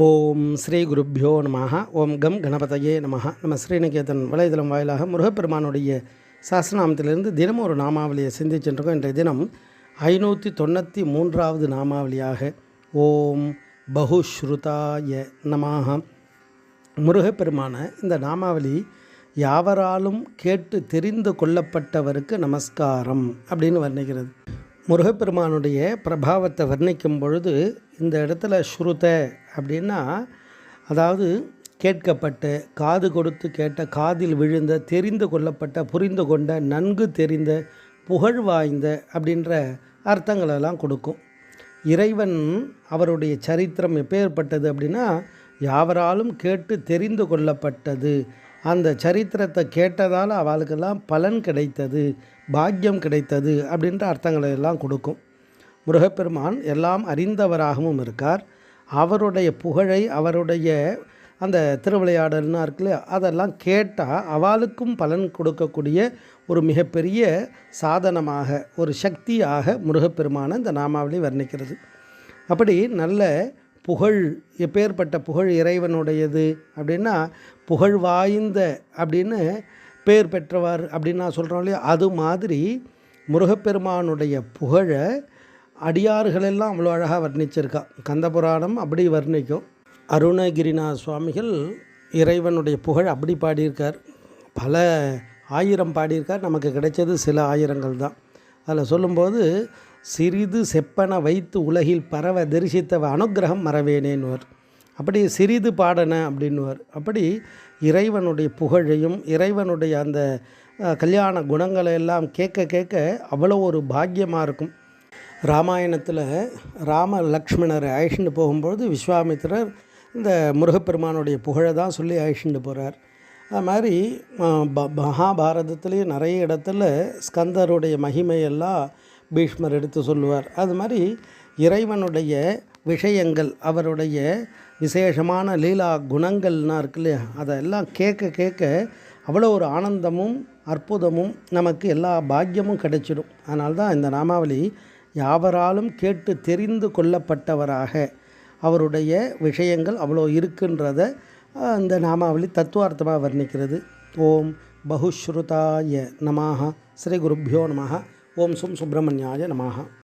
ஓம் ஸ்ரீ குருப்பியோ நம ஓம் கம் கணபதையே நம நம்ம ஸ்ரீநிகேதன் வலைதளம் வாயிலாக முருகப்பெருமானுடைய சாசனாமத்திலிருந்து தினமும் ஒரு நாமாவளியை சிந்திச்சுருக்கோம் இன்றைய தினம் ஐநூற்றி தொண்ணூற்றி மூன்றாவது நாமாவளியாக ஓம் பகுஸ்ருதாய நமாக முருகப்பெருமான இந்த நாமாவளி யாவராலும் கேட்டு தெரிந்து கொள்ளப்பட்டவருக்கு நமஸ்காரம் அப்படின்னு வர்ணிக்கிறது. முருகப்பெருமானுடைய பிரபாவத்தை வர்ணிக்கும் பொழுது இந்த இடத்துல ஸ்ருத அப்படின்னா அதாவது கேட்கப்பட்ட காது கொடுத்து கேட்ட காதில் விழுந்த தெரிந்து கொள்ளப்பட்ட புரிந்து கொண்ட நன்கு தெரிந்த புகழ் வாய்ந்த அப்படின்ற அர்த்தங்களெல்லாம் கொடுக்கும். இறைவன் அவருடைய சரித்திரம் எப்பேற்பட்டது அப்படின்னா யாவராலும் கேட்டு தெரிந்து கொள்ளப்பட்டது. அந்த சரித்திரத்தை கேட்டதால் அவளுக்கெல்லாம் பலன் கிடைத்தது பாக்கியம் கிடைத்தது அப்படின்ற அர்த்தங்களை எல்லாம் கொடுக்கும். முருகப்பெருமான் எல்லாம் அறிந்தவராகவும் இருக்கார். அவருடைய புகழை அவருடைய அந்த திருவிளையாடல்னா இருக்குல்ல அதெல்லாம் கேட்டால் அவளுக்கும் பலன் கொடுக்கக்கூடிய ஒரு மிகப்பெரிய சாதனமாக ஒரு சக்தியாக முருகப்பெருமான இந்த நாமாவளி வர்ணிக்கிறது. அப்படி நல்ல புகழ் எப்பேற்பட்ட புகழ் இறைவனுடையது அப்படின்னா புகழ் வாய்ந்த அப்படின்னு பேர் பெற்றவர் அப்படின்னு நான் சொல்கிறோம் இல்லையா அது மாதிரி முருகப்பெருமானுடைய புகழை அடியார்களெல்லாம் அவ்வளோ அழகாக வர்ணிச்சிருக்கா. கந்தபுராணம் அப்படி வர்ணிக்கும். அருணகிரிநாத் சுவாமிகள் இறைவனுடைய புகழ் அப்படி பாடியிருக்கார். பல ஆயிரம் பாடியிருக்கார். நமக்கு கிடைச்சது சில ஆயிரங்கள் தான். அதில் சொல்லும்போது சிறிது செப்பன வைத்து உலகில் பரவ தரிசித்தவ அனுகிரகம் மறவேனேன்வர். அப்படி சிறிது பாடன அப்படின்னுவர். அப்படி இறைவனுடைய புகழையும் இறைவனுடைய அந்த கல்யாண குணங்களை எல்லாம் கேட்க கேட்க அவ்வளோ ஒரு பாக்கியமாக இருக்கும். ராமாயணத்தில் ராம லக்ஷ்மணரை அழிச்சுட்டு போகும்பொழுது விஸ்வாமித்திரர் இந்த முருகப்பெருமானுடைய புகழை தான் சொல்லி அழிச்சுட்டு போகிறார் அது மாதிரி மகாபாரதத்துலேயும் நிறைய இடத்துல ஸ்கந்தருடைய மகிமையெல்லாம் பீஷ்மர் எடுத்து சொல்லுவார். அது மாதிரி இறைவனுடைய விஷயங்கள் அவருடைய விசேஷமான லீலா குணங்கள்னா இருக்கு இல்லையா? அதெல்லாம் கேட்க கேட்க அவ்வளோ ஒரு ஆனந்தமும் அற்புதமும் நமக்கு எல்லா பாக்கியமும் கிடைச்சிடும். அதனால்தான் இந்த நாமாவளி யாவராலும் கேட்டு தெரிந்து கொள்ளப்பட்டவராக அவருடைய விஷயங்கள் அவ்வளோ இருக்குன்றத அந்த நாமாவளி தத்துவார்த்தமாக வர்ணிக்கிறது. ஓம் பகுஸ்ருதாய நமாக ஸ்ரீ குருப்பியோ நமாக ஓம் சும் சுப்பிரமணியாய நமாக